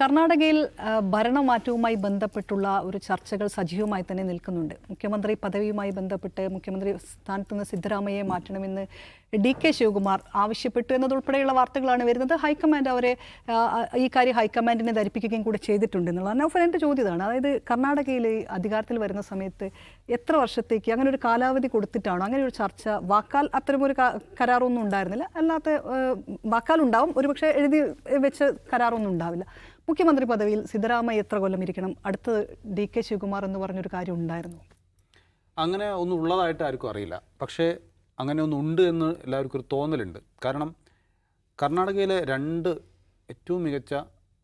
കർണാടകയിൽ ഭരണമാറ്റവുമായി ബന്ധപ്പെട്ടുള്ള ഒരു ചർച്ചകൾ സജീവമായി തന്നെ നിൽക്കുന്നുണ്ട്. മുഖ്യമന്ത്രി പദവിയുമായി ബന്ധപ്പെട്ട് മുഖ്യമന്ത്രി സ്ഥാനത്ത് നിന്ന് സിദ്ധരാമയ്യയെ മാറ്റണമെന്ന് ഡി കെ ശിവകുമാർ ആവശ്യപ്പെട്ടു എന്നതുൾപ്പെടെയുള്ള വാർത്തകളാണ് വരുന്നത്. ഹൈക്കമാൻഡ് അവരെ ഈ കാര്യം ഹൈക്കമാൻഡിനെ ധരിപ്പിക്കുകയും കൂടെ ചെയ്തിട്ടുണ്ട് എന്നുള്ളതാണ്. നൗഫൽ എന്റെ ചോദ്യം അതായത് കർണാടകയിൽ അധികാരത്തിൽ വരുന്ന സമയത്ത് എത്ര വർഷത്തേക്ക് അങ്ങനെ ഒരു കാലാവധി കൊടുത്തിട്ടാണോ അങ്ങനെ ഒരു ചർച്ച വാക്കാൽ അത്തരമൊരു കരാറൊന്നും ഉണ്ടായിരുന്നില്ല. അല്ലാത്ത വാക്കാൽ ഉണ്ടാവും. ഒരുപക്ഷെ എഴുതി വെച്ച് കരാറൊന്നും ഉണ്ടാവില്ല. മുഖ്യമന്ത്രി പദവിയിൽ സിദ്ധരാമയ്യ എത്ര കൊല്ലം ഇരിക്കണം? അടുത്തത് ഡി കെ ശിവകുമാർ എന്ന് പറഞ്ഞൊരു കാര്യം ഉണ്ടായിരുന്നു. അങ്ങനെ ഒന്നും ഉള്ളതായിട്ട് ആർക്കും അറിയില്ല. പക്ഷേ അങ്ങനെ ഒന്നും ഉണ്ട് എന്ന് എല്ലാവർക്കും ഒരു തോന്നലുണ്ട്. കാരണം കർണാടകയിലെ രണ്ട് ഏറ്റവും മികച്ച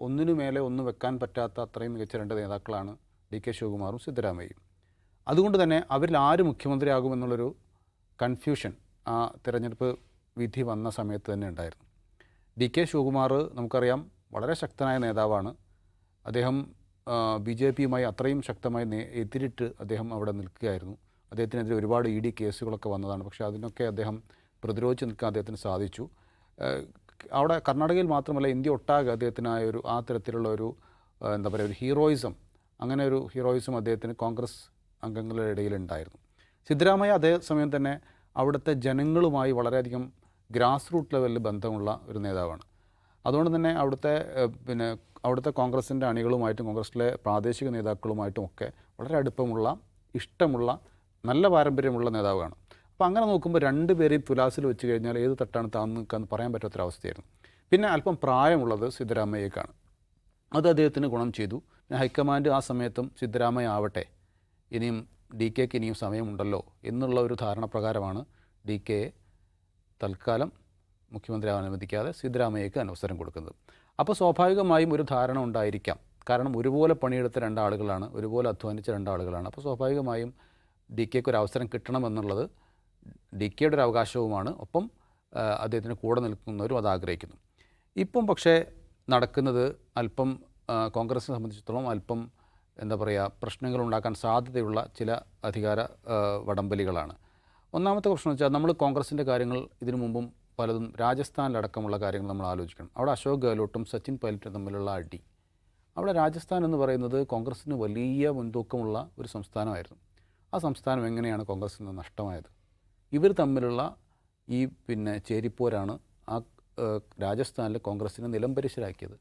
ഒന്നിനു മേലെ ഒന്ന് വെക്കാൻ പറ്റാത്ത അത്രയും മികച്ച രണ്ട് നേതാക്കളാണ് ഡി കെ ശിവകുമാറും സിദ്ധരാമയ്യയും. അതുകൊണ്ട് തന്നെ അവരിൽ ആര് മുഖ്യമന്ത്രിയാകുമെന്നുള്ളൊരു കൺഫ്യൂഷൻ ആ തിരഞ്ഞെടുപ്പ് വിധി വന്ന സമയത്ത് തന്നെ ഉണ്ടായിരുന്നു. ഡി കെ ശിവകുമാർ നമുക്കറിയാം വളരെ ശക്തനായ നേതാവാണ്. അദ്ദേഹം ബി ജെ പിയുമായി അത്രയും ശക്തമായി എതിരിട്ട് അദ്ദേഹം അവിടെ നിൽക്കുകയായിരുന്നു. അദ്ദേഹത്തിനെതിരെ ഒരുപാട് ഇ ഡി കേസുകളൊക്കെ വന്നതാണ്. പക്ഷേ അതിനൊക്കെ അദ്ദേഹം പ്രതിരോധിച്ച് നിൽക്കാൻ അദ്ദേഹത്തിന് സാധിച്ചു. അവിടെ കർണാടകയിൽ മാത്രമല്ല ഇന്ത്യ ഒട്ടാകെ അദ്ദേഹത്തിനായ ഒരു ആ തരത്തിലുള്ള ഒരു എന്താ പറയുക ഒരു ഹീറോയിസം അങ്ങനെ ഒരു ഹീറോയിസം അദ്ദേഹത്തിന് കോൺഗ്രസ് അംഗങ്ങളുടെ ഇടയിൽ ഉണ്ടായിരുന്നു സിദ്ധരാമയ്യ അതേസമയം തന്നെ അവിടുത്തെ ജനങ്ങളുമായി വളരെയധികം ഗ്രാസ് റൂട്ട് ലെവലിൽ ബന്ധമുള്ള ഒരു നേതാവാണ്. അതുകൊണ്ട് തന്നെ അവിടുത്തെ പിന്നെ അവിടുത്തെ കോൺഗ്രസിന്റെ അണികളുമായിട്ടും കോൺഗ്രസിലെ പ്രാദേശിക നേതാക്കളുമായിട്ടും ഒക്കെ വളരെ അടുപ്പമുള്ള ഇഷ്ടമുള്ള നല്ല പാരമ്പര്യമുള്ള നേതാവാണ് അപ്പോൾ അങ്ങനെ നോക്കുമ്പോൾ രണ്ട് രണ്ടുപേരെയും തുലാസിൽ വെച്ച് കഴിഞ്ഞാൽ ഏത് തട്ടാണ് താന്ന് പറയാൻ പറ്റാത്തൊരവസ്ഥയായിരുന്നു. പിന്നെ അല്പം പ്രായമുള്ളത് സിദ്ധരാമയ്യക്കാണ്. അത് അദ്ദേഹത്തിന് ഗുണം ചെയ്തു. പിന്നെ ഹൈക്കമാൻഡ് ആ സമയത്തും സിദ്ധരാമയ്യ ആവട്ടെ ഇനിയും ഡി കെക്ക് ഇനിയും സമയമുണ്ടല്ലോ എന്നുള്ള ഒരു ധാരണ പ്രകാരമാണ് ഡി കെയെ തൽക്കാലം മുഖ്യമന്ത്രി ആവാൻ അനുവദിക്കാതെ സിദ്ധരാമയ്യക്ക് അവസരം കൊടുക്കുന്നത്. അപ്പോൾ സ്വാഭാവികമായും ഒരു ധാരണ ഉണ്ടായിരിക്കാം. കാരണം ഒരുപോലെ പണിയെടുത്ത രണ്ടാളുകളാണ് ഒരുപോലെ അധ്വാനിച്ച രണ്ടാളുകളാണ്. അപ്പോൾ സ്വാഭാവികമായും ഡി കെക്ക് ഒരു അവസരം കിട്ടണമെന്നുള്ളത് ഡി കെയുടെ ഒരു അവകാശവുമാണ്. ഒപ്പം അദ്ദേഹത്തിന് കൂടെ നിൽക്കുന്നവരും അത് ആഗ്രഹിക്കുന്നു. ഇപ്പം പക്ഷേ നടക്കുന്നത് അല്പം കോൺഗ്രസിനെ സംബന്ധിച്ചിടത്തോളം അല്പം എന്താ പറയുക പ്രശ്നങ്ങൾ ഉണ്ടാക്കാൻ സാധ്യതയുള്ള ചില അധികാര വടംവലികളാണ്. ഒന്നാമത്തെ പ്രശ്നം വെച്ചാൽ നമ്മൾ കോൺഗ്രസിന്റെ കാര്യങ്ങൾ ഇതിനു മുമ്പും പലതും രാജസ്ഥാനിലടക്കമുള്ള കാര്യങ്ങൾ നമ്മൾ ആലോചിക്കണം. അവിടെ അശോക് ഗെഹ്ലോട്ടും സച്ചിൻ പൈലറ്റും തമ്മിലുള്ള അടി. അവിടെ രാജസ്ഥാൻ എന്ന് പറയുന്നത് കോൺഗ്രസ്സിന് വലിയ മുൻതൂക്കമുള്ള ഒരു സംസ്ഥാനമായിരുന്നു. ആ സംസ്ഥാനം എങ്ങനെയാണ് കോൺഗ്രസ്സിൽ നിന്ന് നഷ്ടമായത്? ഇവർ തമ്മിലുള്ള ഈ പിന്നെ ചേരിപ്പോരാണ് ആ രാജസ്ഥാനിൽ കോൺഗ്രസ്സിനെ നിലംപരിശരാക്കിയത്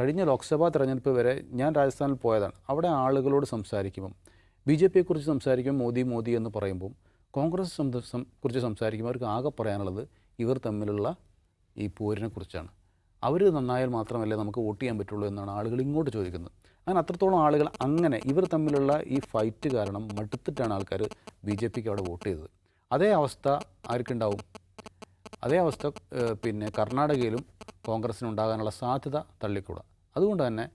കഴിഞ്ഞ ലോക്സഭാ തെരഞ്ഞെടുപ്പ് വരെ ഞാൻ രാജസ്ഥാനിൽ പോയതാണ്. അവിടെ ആളുകളോട് സംസാരിക്കുമ്പം ബി ജെ പിയെക്കുറിച്ച് സംസാരിക്കുമ്പോൾ മോദി മോദി എന്ന് പറയുമ്പം കോൺഗ്രസ് കുറിച്ച് സംസാരിക്കുമ്പോൾ അവർക്ക് ആകെ പറയാനുള്ളത് ഇവർ തമ്മിലുള്ള ഈ പോരിനെ കുറിച്ചാണ് അവർ നന്നായാൽ മാത്രമല്ലേ നമുക്ക് വോട്ട് ചെയ്യാൻ പറ്റുള്ളൂ എന്നാണ് ആളുകൾ ഇങ്ങോട്ട് ചോദിക്കുന്നത്. അങ്ങനെ അത്രത്തോളം ആളുകൾ അങ്ങനെ ഇവർ തമ്മിലുള്ള ഈ ഫൈറ്റ് കാരണം മടുത്തിട്ടാണ് ആൾക്കാർ ബി ജെ പിക്ക് അവിടെ വോട്ട് ചെയ്തത്. അതേ അവസ്ഥ ആർക്കുണ്ടാവും? അതേ അവസ്ഥ പിന്നെ കർണാടകയിലും കോൺഗ്രസ്സിന് ഉണ്ടാകാനുള്ള സാധ്യത തള്ളിക്കൂടാ. അതുകൊണ്ട് തന്നെ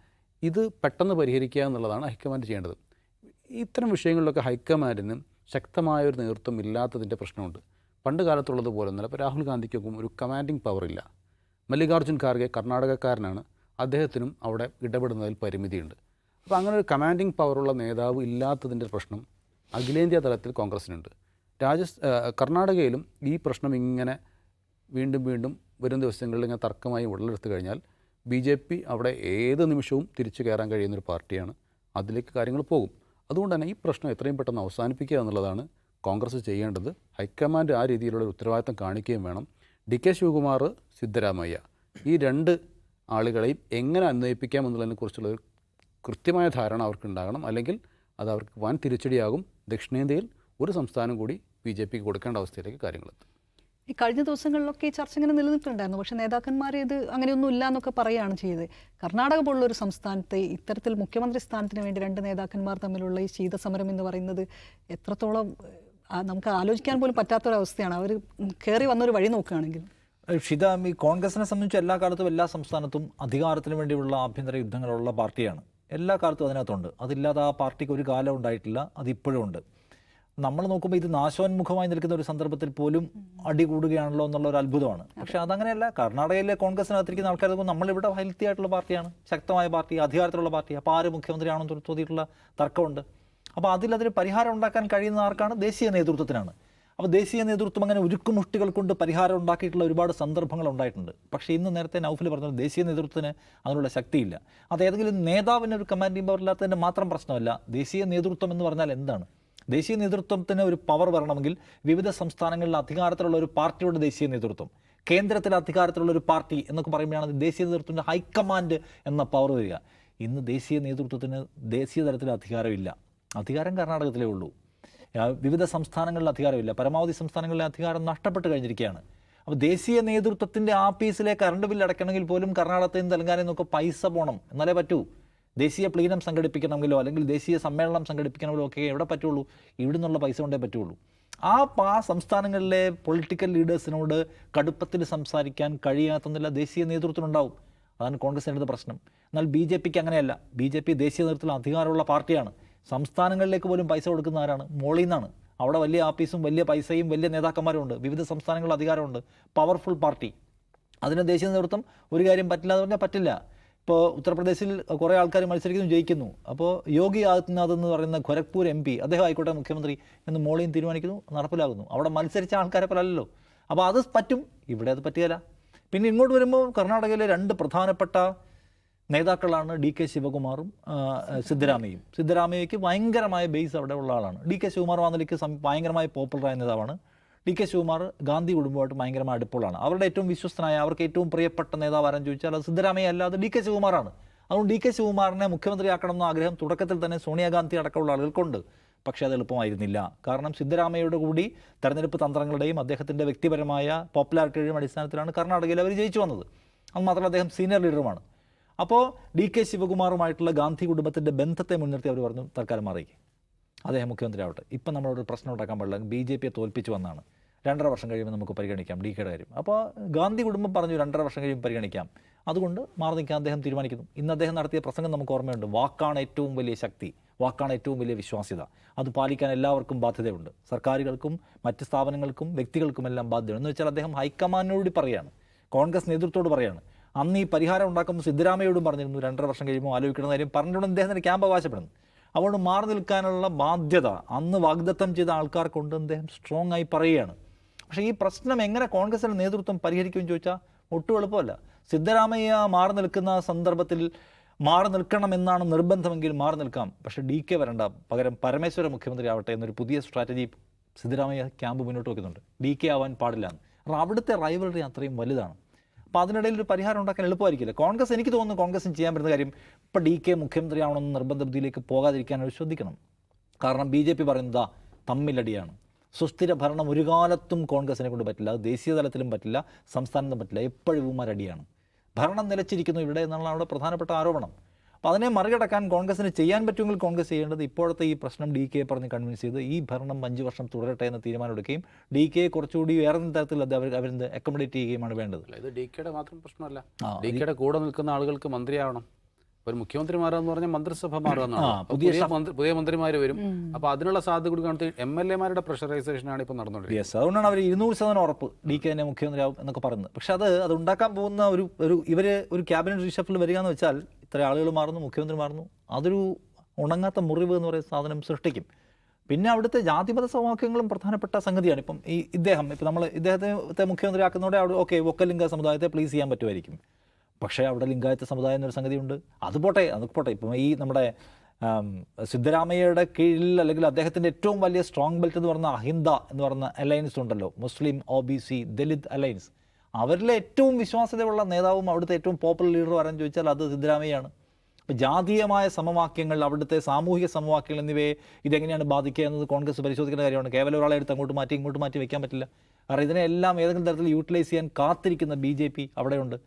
ഇത് പെട്ടെന്ന് പരിഹരിക്കുക എന്നുള്ളതാണ് ഹൈക്കമാൻഡ് ചെയ്യേണ്ടത്. ഇത്തരം വിഷയങ്ങളിലൊക്കെ ഹൈക്കമാൻഡിന് ശക്തമായ ഒരു നേതൃത്വം ഇല്ലാത്തതിന്റെ പ്രശ്നമുണ്ട്. പണ്ട് കാലത്തുള്ളത് പോലെ ഒന്നല്ല. ഇപ്പോൾ രാഹുൽ ഗാന്ധിക്കൊക്കെ ഒരു കമാൻഡിങ് പവർ ഇല്ല. മല്ലികാർജുൻ ഖാർഗെ കർണാടകക്കാരനാണ്. അദ്ദേഹത്തിനും അവിടെ ഇടപെടുന്നതിൽ പരിമിതിയുണ്ട്. അപ്പോൾ അങ്ങനെ ഒരു കമാൻഡിങ് പവറുള്ള നേതാവ് ഇല്ലാത്തതിന്റെ പ്രശ്നം അഖിലേന്ത്യാ തലത്തിൽ കോൺഗ്രസ്സിനുണ്ട്. രാജസ് കർണാടകയിലും ഈ പ്രശ്നം ഇങ്ങനെ വീണ്ടും വീണ്ടും വരും ദിവസങ്ങളിൽ ഇങ്ങനെ തർക്കമായി ഉടലെടുത്തു കഴിഞ്ഞാൽ ബി ജെ പി അവിടെ ഏത് നിമിഷവും തിരിച്ചു കയറാൻ കഴിയുന്നൊരു പാർട്ടിയാണ്. അതിലേക്ക് കാര്യങ്ങൾ പോകും. അതുകൊണ്ട് തന്നെ ഈ പ്രശ്നം എത്രയും പെട്ടെന്ന് അവസാനിപ്പിക്കുക എന്നുള്ളതാണ് കോൺഗ്രസ് ചെയ്യേണ്ടത് ഹൈക്കമാൻഡ് ആ രീതിയിലുള്ള ഉത്തരവാദിത്തം കാണിക്കുകയും വേണം. ഡി കെ ശിവകുമാർ സിദ്ധരാമയ്യ ഈ രണ്ട് ആളുകളെയും എങ്ങനെ അന്വയിപ്പിക്കാം എന്നുള്ളതിനെക്കുറിച്ചുള്ള ഒരു കൃത്യമായ ധാരണ അവർക്കുണ്ടാകണം. അല്ലെങ്കിൽ അത് അവർക്ക് വൻ തിരിച്ചടിയാകും. ദക്ഷിണേന്ത്യയിൽ ഒരു സംസ്ഥാനം കൂടി ബി ജെ പിക്ക് കൊടുക്കേണ്ട അവസ്ഥയിലേക്ക് കാര്യങ്ങളെത്തും. ഈ കഴിഞ്ഞ ദിവസങ്ങളിലൊക്കെ ഈ ചർച്ച ഇങ്ങനെ നിലനിൽക്കുന്നുണ്ടായിരുന്നു പക്ഷേ നേതാക്കന്മാർ ഇത് അങ്ങനെയൊന്നും ഇല്ല എന്നൊക്കെ പറയുകയാണ് ചെയ്തത്. കർണാടക പോലുള്ള ഒരു സംസ്ഥാനത്തെ ഇത്തരത്തിൽ മുഖ്യമന്ത്രി സ്ഥാനത്തിന് വേണ്ടി രണ്ട് നേതാക്കന്മാർ തമ്മിലുള്ള ഈ ശീതസമരം എന്ന് പറയുന്നത് എത്രത്തോളം നമുക്ക് ആലോചിക്കാൻ പോലും പറ്റാത്തൊരവസ്ഥയാണ്. അവർ കയറി വന്നൊരു വഴി നോക്കുകയാണെങ്കിൽ. ഷിത ഈ കോൺഗ്രസിനെ സംബന്ധിച്ച് എല്ലാ കാലത്തും എല്ലാ സംസ്ഥാനത്തും അധികാരത്തിന് വേണ്ടിയുള്ള ആഭ്യന്തര യുദ്ധങ്ങളുള്ള പാർട്ടിയാണ്. എല്ലാ കാലത്തും അതിനകത്തുണ്ട്. അതില്ലാതെ ആ പാർട്ടിക്ക് ഒരു കാലം ഉണ്ടായിട്ടില്ല. അതിപ്പോഴും ഉണ്ട്. നമ്മൾ നോക്കുമ്പോൾ ഇത് നാശോന്മുഖമായി നിൽക്കുന്ന ഒരു സന്ദർഭത്തിൽ പോലും അടി കൂടുകയാണല്ലോ എന്നുള്ള ഒരു അത്ഭുതമാണ്. പക്ഷെ അതങ്ങനെയല്ല. കർണാടകയിലെ കോൺഗ്രസിനകത്തിരിക്കുന്ന ആൾക്കാർ നമ്മൾ ഇവിടെ ഹെൽത്തി ആയിട്ടുള്ള പാർട്ടിയാണ്. ശക്തമായ പാർട്ടി അധികാരത്തിലുള്ള പാർട്ടി. അപ്പോൾ ആര് മുഖ്യമന്ത്രിയാണെന്ന് തോന്നിയിട്ടുള്ള തർക്കമുണ്ട്. അപ്പോൾ അതിൽ അതിന് പരിഹാരം ഉണ്ടാക്കാൻ കഴിയുന്ന ആർക്കാണ്? ദേശീയ നേതൃത്വത്തിനാണ്. അപ്പോൾ ദേശീയ നേതൃത്വം അങ്ങനെ ഉരുക്കുമുഷ്ടികൾ കൊണ്ട് പരിഹാരം ഉണ്ടാക്കിയിട്ടുള്ള ഒരുപാട് സന്ദർഭങ്ങൾ ഉണ്ടായിട്ടുണ്ട്. പക്ഷേ ഇന്ന് നേരത്തെ നൗഫിൽ പറഞ്ഞത് ദേശീയ നേതൃത്വത്തിന് അതിനുള്ള ശക്തിയില്ല. അത് ഏതെങ്കിലും നേതാവിന് ഒരു കമാൻഡിംഗ് പവർ ഇല്ലാത്തതിന്റെ മാത്രം പ്രശ്നമല്ല. ദേശീയ നേതൃത്വം എന്ന് പറഞ്ഞാൽ എന്താണ്? ദേശീയ നേതൃത്വത്തിന് ഒരു പവർ വരണമെങ്കിൽ വിവിധ സംസ്ഥാനങ്ങളിൽ അധികാരത്തിലുള്ള ഒരു പാർട്ടിയുടെ ദേശീയ നേതൃത്വം കേന്ദ്രത്തിലെ അധികാരത്തിലുള്ള ഒരു പാർട്ടി എന്നൊക്കെ പറയുമ്പോഴാണ് ദേശീയ നേതൃത്വത്തിന്റെ ഹൈക്കമാൻഡ് എന്ന പവർ വരിക. ഇന്ന് ദേശീയ നേതൃത്വത്തിന് ദേശീയ തലത്തിൽ അധികാരമില്ല. അധികാരം കർണാടകത്തിലേ ഉള്ളൂ. വിവിധ സംസ്ഥാനങ്ങളിൽ അധികാരമില്ല. പരമാവധി സംസ്ഥാനങ്ങളിലെ അധികാരം നഷ്ടപ്പെട്ട് കഴിഞ്ഞിരിക്കുകയാണ്. അപ്പോൾ ദേശീയ നേതൃത്വത്തിന്റെ ആഫീസിലെ കറണ്ട് ബില്ല് അടയ്ക്കണമെങ്കിൽ പോലും കർണാടകത്തിൽ നിന്ന് തെലങ്കാനയിൽ നിന്നൊക്കെ പൈസ പോകണം എന്നാലേ പറ്റൂ. ദേശീയ പ്ലീനം സംഘടിപ്പിക്കണമെങ്കിലോ അല്ലെങ്കിൽ ദേശീയ സമ്മേളനം സംഘടിപ്പിക്കണമെങ്കിലോ ഒക്കെ എവിടെ പറ്റുള്ളൂ? ഇവിടെ നിന്നുള്ള പൈസ കൊണ്ടേ പറ്റുള്ളൂ. ആ ആ സംസ്ഥാനങ്ങളിലെ പൊളിറ്റിക്കൽ ലീഡേഴ്സിനോട് കടുപ്പത്തിൽ സംസാരിക്കാൻ കഴിയാത്തതില്ല ദേശീയ നേതൃത്വത്തിനുണ്ടാവും അതാണ് കോൺഗ്രസിന്റെ പ്രശ്നം. എന്നാൽ ബി ജെ പിക്ക് അങ്ങനെയല്ല. ബി ജെ പി ദേശീയ നേതൃത്വത്തിൽ അധികാരമുള്ള പാർട്ടിയാണ്. സംസ്ഥാനങ്ങളിലേക്ക് പോലും പൈസ കൊടുക്കുന്ന ആരാണ്? മോളിൽ നിന്നാണ്. അവിടെ വലിയ ആഫീസും വലിയ പൈസയും വലിയ നേതാക്കന്മാരും ഉണ്ട്. വിവിധ സംസ്ഥാനങ്ങളിൽ അധികാരമുണ്ട് പവർഫുൾ പാർട്ടി അതിന് ദേശീയ നേതൃത്വം ഒരു കാര്യം പറ്റില്ല എന്ന് പറഞ്ഞാൽ പറ്റില്ല. ഇപ്പോൾ ഉത്തർപ്രദേശിൽ കുറേ ആൾക്കാർ മത്സരിക്കുന്നു ജയിക്കുന്നു. അപ്പോൾ യോഗി ആദിത്യനാഥ് എന്ന് പറയുന്ന ഖൊരഗ്പൂർ എം പി അദ്ദേഹം ആയിക്കോട്ടെ മുഖ്യമന്ത്രി എന്ന് മോളിയും തീരുമാനിക്കുന്നു നടപ്പിലാകുന്നു. അവിടെ മത്സരിച്ച ആൾക്കാരെ പോലെ അല്ലല്ലോ അപ്പോൾ അത് പറ്റും. ഇവിടെ അത് പറ്റുകയില്ല. പിന്നെ ഇങ്ങോട്ട് വരുമ്പോൾ കർണാടകയിലെ രണ്ട് പ്രധാനപ്പെട്ട നേതാക്കളാണ് ഡി കെ ശിവകുമാറും സിദ്ധരാമയും സിദ്ധരാമയ്യയും സിദ്ധരാമയ്യയ്ക്ക് ഭയങ്കരമായ ബേസ് അവിടെ ഉള്ള ആളാണ്. ഡി കെ ശിവകുമാർ വാന്നലിക്ക് ഭയങ്കരമായ പോപ്പുലറായ നേതാവാണ്. ഡി കെ ശിവകുമാർ ഗാന്ധി കുടുംബമായിട്ട് ഭയങ്കരമായ അടുപ്പമുള്ളതാണ്. അവരുടെ ഏറ്റവും വിശ്വസ്തനായ അവർക്ക് ഏറ്റവും പ്രിയപ്പെട്ട നേതാവ് ആരെന്ന് ചോദിച്ചാൽ അത് സിദ്ധരാമയ്യ അല്ലാതെ ഡി കെ ശിവകുമാറാണ്. അതുകൊണ്ട് ഡി കെ ശിവകുമാറിനെ മുഖ്യമന്ത്രിയാക്കണം എന്ന ആഗ്രഹം തുടക്കത്തിൽ തന്നെ സോണിയാഗാന്ധി അടക്കമുള്ള ആളുകൾക്കുണ്ട്. പക്ഷേ അത് എളുപ്പമായിരുന്നില്ല. കാരണം സിദ്ധരാമയ്യയുടെ കൂടി തെരഞ്ഞെടുപ്പ് തന്ത്രങ്ങളുടെയും അദ്ദേഹത്തിന്റെ വ്യക്തിപരമായ പോപ്പുലാരിറ്റിയുടെയും അടിസ്ഥാനത്തിലാണ് കർണാടകയിൽ അവർ ജയിച്ചു വന്നത്. അത് മാത്രമല്ല അദ്ദേഹം സീനിയർ ലീഡറുമാണ് അപ്പോൾ ഡി കെ ശിവകുമാറുമായിട്ടുള്ള ഗാന്ധി കുടുംബത്തിന്റെ ബന്ധത്തെ മുൻനിർത്തി അവർ പറഞ്ഞു തൽക്കാലം മാറിയിക്കും അദ്ദേഹം മുഖ്യമന്ത്രി ആവട്ടെ. ഇപ്പം നമ്മളോട് പ്രശ്നം ഉണ്ടാക്കാൻ പാടില്ല. ബി ജെ പിയെ തോൽപ്പിച്ചു വന്നാണ്. രണ്ടര വർഷം കഴിയുമ്പോൾ നമുക്ക് പരിഗണിക്കാം. ഡി കെയുടെ കാര്യം. അപ്പോൾ ഗാന്ധി കുടുംബം പറഞ്ഞു രണ്ടര വർഷം കഴിയുമ്പോൾ പരിഗണിക്കാം. അതുകൊണ്ട് മാറി നിൽക്കാൻ അദ്ദേഹം തീരുമാനിക്കുന്നു. ഇന്ന് അദ്ദേഹം നടത്തിയ പ്രസംഗം നമുക്ക് ഓർമ്മയുണ്ട്. വാക്കാണ് ഏറ്റവും വലിയ ശക്തി. വാക്കാണ് ഏറ്റവും വലിയ വിശ്വാസ്യത. അത് പാലിക്കാൻ എല്ലാവർക്കും ബാധ്യതയുണ്ട്. സർക്കാരുകൾക്കും മറ്റ് സ്ഥാപനങ്ങൾക്കും വ്യക്തികൾക്കും എല്ലാം ബാധ്യതയുണ്ട്. എന്ന് വെച്ചാൽ അദ്ദേഹം ഹൈക്കമാൻഡിനോട് പറയാണ്. കോൺഗ്രസ് നേതൃത്വത്തോട് പറയാണ്. അന്ന് ഈ പരിഹാരം ഉണ്ടാക്കുമ്പോൾ സിദ്ധരാമയോടും പറഞ്ഞിരുന്നു. രണ്ടര വർഷം കഴിയുമ്പോൾ ആലോചിക്കുന്ന കാര്യം പറഞ്ഞുകൊണ്ട് അദ്ദേഹത്തിന് ക്യാമ്പ് അവകാശപ്പെടുന്നു. അതുകൊണ്ട് മാറി നിൽക്കാനുള്ള ബാധ്യത അന്ന് വാഗ്ദത്തം ചെയ്ത ആൾക്കാർക്കുണ്ട് അദ്ദേഹം സ്ട്രോങ് ആയി പറയുകയാണ്. പക്ഷേ ഈ പ്രശ്നം എങ്ങനെ കോൺഗ്രസിന്റെ നേതൃത്വം പരിഹരിക്കുമെന്ന് ചോദിച്ചാൽ ഒട്ടും എളുപ്പമല്ല. സിദ്ധരാമയ്യ മാറി നിൽക്കുന്ന സന്ദർഭത്തിൽ മാറി നിൽക്കണം എന്നാണ് നിർബന്ധമെങ്കിൽ മാറി നിൽക്കാം. പക്ഷേ ഡി കെ വരണ്ട. പകരം പരമേശ്വര മുഖ്യമന്ത്രി ആവട്ടെ എന്നൊരു പുതിയ സ്ട്രാറ്റജി സിദ്ധരാമയ്യ ക്യാമ്പ് മുന്നോട്ട് വയ്ക്കുന്നുണ്ട് ഡി കെ ആവാൻ പാടില്ല അപ്പോൾ അവിടുത്തെ റൈവലറി അത്രയും വലുതാണ്. അപ്പോൾ അതിനിടയിൽ ഒരു പരിഹാരം ഉണ്ടാക്കാൻ എളുപ്പമായിരിക്കില്ല? കോൺഗ്രസ് എനിക്ക് തോന്നുന്നു കോൺഗ്രസിന് ചെയ്യാൻ പറ്റുന്ന കാര്യം ഇപ്പോൾ ഡി കെ മുഖ്യമന്ത്രിയാണോ എന്ന് നിർബന്ധ ബുദ്ധിയിലേക്ക് പോകാതിരിക്കാൻ അവർ ശ്രദ്ധിക്കണം. കാരണം ബി ജെ പി പറയുന്നത് തമ്മിലടിയാണ്. സുസ്ഥിര ഭരണം ഒരു കാലത്തും കോൺഗ്രസിനെ കൊണ്ട് പറ്റില്ല. അത് ദേശീയ തലത്തിലും പറ്റില്ല. സംസ്ഥാനത്തും പറ്റില്ല. എപ്പോഴും ഇവന്മാരടിയാണ്. ഭരണം നിലച്ചിരിക്കുന്നു ഇവിടെ എന്നുള്ള അവിടെ പ്രധാനപ്പെട്ട ആരോപണം. അപ്പോൾ അതിനെ മറികടക്കാൻ കോൺഗ്രസിന് ചെയ്യാൻ പറ്റുമെങ്കിൽ കോൺഗ്രസ് ചെയ്യേണ്ടത് ഇപ്പോഴത്തെ ഈ പ്രശ്നം ഡി കെ പറഞ്ഞ് കൺവിൻസ് ചെയ്ത് ഈ ഭരണം അഞ്ച് വർഷം തുടരട്ടെ എന്ന് തീരുമാനമെടുക്കുകയും ഡി കെ കുറച്ചുകൂടി വേറെ തരത്തിൽ അത് അവർ അവരെന്ത് അക്കോമഡേറ്റ് ചെയ്യുകയുമാണ് വേണ്ടത്. ഇത് ഡി കെയുടെ മാത്രം പ്രശ്നമല്ല. ഡി കെയുടെ കൂടെ നിൽക്കുന്ന ആളുകൾക്ക് മന്ത്രിയാവണം. ഒരു മുഖ്യമന്ത്രി മാറാന്ന് എന്ന് പറഞ്ഞാൽ മന്ത്രിസഭ മാറുക എന്നാണ്. പുതിയ പുതിയ മന്ത്രി- പുതിയ മന്ത്രിമാർ വരും. അപ്പൊ അതിനുള്ള സാധ്യത കൂടി കാണുന്നത് എം എൽ എമാരുടെ പ്രഷറൈസേഷനാണ് ഇപ്പൊ നടന്നുകൊണ്ടിരിക്കുന്നത്. യെസ് അതുകൊണ്ടാണ് അവർ ഇരുന്നൂറ് ശതമാനം ഉറപ്പ് ഡി കെ തന്നെ മുഖ്യമന്ത്രിയാവും എന്നൊക്കെ പറയുന്നത്. പക്ഷെ അത് അത് ഉണ്ടാക്കാൻ പോകുന്ന ഒരു ഒരു ഇവർ ഒരു ക്യാബിനറ്റ് റീഷഫിൽ വരിക എന്ന് വെച്ചാൽ ഇത്ര ആളുകൾ മാറുന്നു മുഖ്യമന്ത്രി മാറുന്നു. അതൊരു ഉണങ്ങാത്ത മുറിവ് എന്ന് പറയുന്ന സാധനം സൃഷ്ടിക്കും. പിന്നെ അവിടുത്തെ ജാതിമത സമവാക്യങ്ങളും പ്രധാനപ്പെട്ട സംഗതിയാണ്. ഇപ്പം ഈ ഇദ്ദേഹം ഇപ്പം നമ്മൾ ഇദ്ദേഹത്തെ മുഖ്യമന്ത്രി മുഖ്യമന്ത്രിയാക്കുന്നതോടെ അവിടെ ഓക്കെ ഒക്കെ ലിംഗ സമുദായത്തെ പ്ലീസ് ചെയ്യാൻ പറ്റുമായിരിക്കും. പക്ഷേ അവിടെ ലിംഗായത്ത സമുദായം എന്നൊരു സംഗതിയുണ്ട്. അത് പോട്ടെ അത് പോട്ടെ. ഇപ്പം ഈ നമ്മുടെ സിദ്ധരാമയ്യയുടെ കീഴിൽ അല്ലെങ്കിൽ അദ്ദേഹത്തിന്റെ ഏറ്റവും വലിയ സ്ട്രോങ് ബെൽറ്റ് എന്ന് പറയുന്ന അഹിന്ദ എന്ന് പറയുന്ന അലയൻസ് ഉണ്ടല്ലോ. മുസ്ലിം O B C Dalit alliance അവരിലെ ഏറ്റവും വിശ്വാസ്യതയുള്ള നേതാവും അവിടുത്തെ ഏറ്റവും പോപ്പുലർ ലീഡർ ആരെന്ന് ചോദിച്ചാൽ അത് സിദ്ധരാമയ്യാണ്. അപ്പോൾ ജാതീയമായ സമവാക്യങ്ങൾ അവിടുത്തെ സാമൂഹിക സമവാക്യങ്ങൾ എന്നിവയെ ഇതെങ്ങനെയാണ് ബാധിക്കുക എന്നത് കോൺഗ്രസ് പരിശോധിക്കേണ്ട കാര്യമാണ്. കേവലം ഒരാളെ എടുത്ത് അങ്ങോട്ട് മാറ്റി ഇങ്ങോട്ട് മാറ്റി വെക്കാൻ പറ്റില്ല. കാരണം ഇതിനെല്ലാം ഏതെങ്കിലും തരത്തിൽ യൂട്ടിലൈസ് ചെയ്യാൻ കാത്തിരിക്കുന്ന ബി ജെ പി അവിടെയുണ്ട്.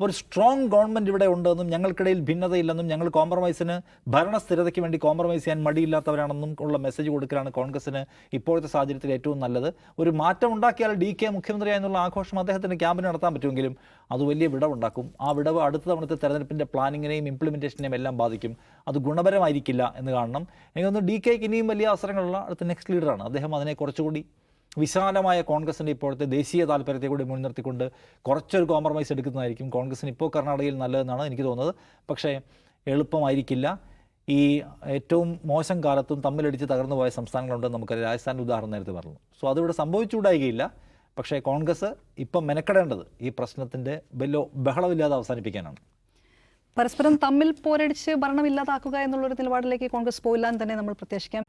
അപ്പോൾ ഒരു സ്ട്രോങ് ഗവൺമെന്റ് ഇവിടെ ഉണ്ടെന്നും ഞങ്ങൾക്കിടയിൽ ഭിന്നതയില്ലെന്നും ഞങ്ങൾ കോംപ്രമൈസിന് ഭരണസ്ഥിരതയ്ക്ക് വേണ്ടി കോംപ്രമൈസ് ചെയ്യാൻ മടിയില്ലാത്തവരാണെന്നും ഉള്ള മെസ്സേജ് കൊടുക്കലാണ് കോൺഗ്രസിന് ഇപ്പോഴത്തെ സാഹചര്യത്തിൽ ഏറ്റവും നല്ലത്. ഒരു മാറ്റം ഉണ്ടാക്കിയാൽ ഡി കെ മുഖ്യമന്ത്രിയായെന്നുള്ള ആഘോഷം അദ്ദേഹത്തിന്റെ ക്യാമ്പിന് നടത്താൻ പറ്റുമെങ്കിലും അത് വലിയ വിടവുണ്ടാക്കും ആ വിടവ് അടുത്ത തവണത്തെ തെരഞ്ഞെടുപ്പിന്റെ പ്ലാനിങ്ങിനെയും ഇംപ്ലിമെന്റേഷനെയും എല്ലാം ബാധിക്കും. അത് ഗുണപരമായിരിക്കില്ല എന്ന് കാണണം. എനിക്ക് തോന്നുന്നു ഡി കെക്ക് ഇനിയും വലിയ അവസരങ്ങളുള്ള അടുത്ത നെക്സ്റ്റ് ലീഡറാണ് അദ്ദേഹം അതിനെ കുറച്ചുകൂടി വിശാലമായ കോൺഗ്രസിന്റെ ഇപ്പോഴത്തെ ദേശീയ താല്പര്യത്തെ കൂടി മുൻനിർത്തിക്കൊണ്ട് കുറച്ചൊരു കോംപ്രമൈസ് എടുക്കുന്നതായിരിക്കും കോൺഗ്രസിന് ഇപ്പോൾ കർണാടകയിൽ നല്ലതെന്നാണ് എനിക്ക് തോന്നുന്നത്. പക്ഷേ എളുപ്പമായിരിക്കില്ല. ഈ ഏറ്റവും മോശം കാലത്തും തമ്മിലടിച്ച് തകർന്നു പോയ സംസ്ഥാനങ്ങളുണ്ട് നമുക്ക് രാജസ്ഥാന്റെ ഉദാഹരണം നേരത്തെ പറഞ്ഞു. സോ അതിവിടെ സംഭവിച്ചുകൂടായികയില്ല പക്ഷേ കോൺഗ്രസ് ഇപ്പം മെനക്കെടേണ്ടത് ഈ പ്രശ്നത്തിന്റെ ബല്ലോ ബഹളമില്ലാതെ അവസാനിപ്പിക്കാനാണ്. പരസ്പരം തമ്മിൽ പോരടിച്ച് ഭരണം ഇല്ലാതാക്കുക എന്നുള്ളൊരു നിലപാടിലേക്ക് കോൺഗ്രസ് പോയില്ല എന്ന് തന്നെ നമ്മൾ പ്രത്യാശിക്കാം.